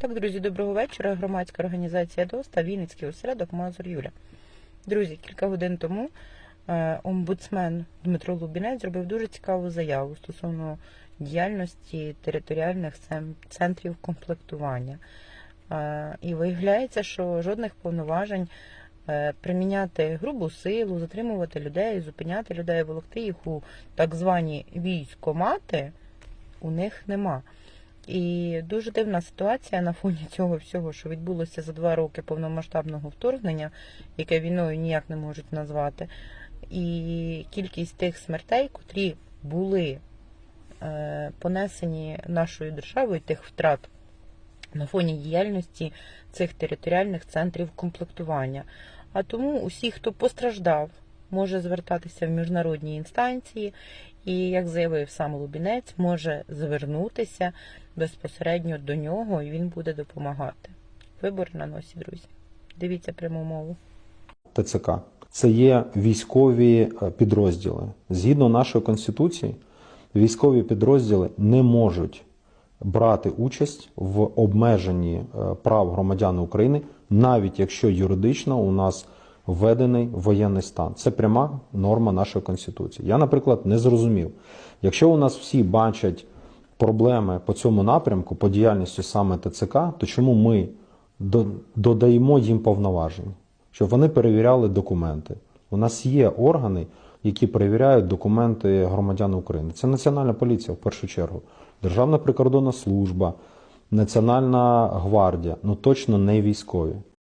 Так, друзі, доброго вечора. Громадська організація ДОСТА, Вінницький осередок Мазур Юля. Друзі, кілька годин тому е, омбудсмен Дмитро Лубінець зробив дуже цікаву заяву стосовно діяльності територіальних центрів комплектування. Е, І виявляється, що жодних повноважень е, приміняти грубу силу, затримувати людей, зупиняти людей, волокти їх у так звані військомати у них нема. І дуже дивна ситуація на фоні цього всього, що відбулося за два роки повномасштабного вторгнення, яке війною ніяк не можуть назвати. І кількість тих смертей, котрі були е, понесені нашою державою, тих втрат на фоні діяльності цих територіальних центрів комплектування. А тому усі, хто постраждав, може звертатися в міжнародні інстанції, і, як заявив сам Лубінець, може звернутися безпосередньо до нього, і він буде допомагати. Вибори на носі, друзі. Дивіться пряму мову. ТЦК. Це є військові е, підрозділи. Згідно нашої конституції, військові підрозділи не можуть брати участь в обмеженні е, прав громадян України, навіть якщо юридично у нас введений воєнний стан. Це пряма норма нашої конституції. Я, наприклад, не зрозумів, якщо у нас всі бачать проблеми по цьому напрямку, по діяльності саме ТЦК, то чому ми додаємо їм повноважень? щоб вони перевіряли документи. У нас є органи, які перевіряють документи громадян України. Це Національна поліція в першу чергу, Державна прикордонна служба, Національна гвардія, ну точно не військові.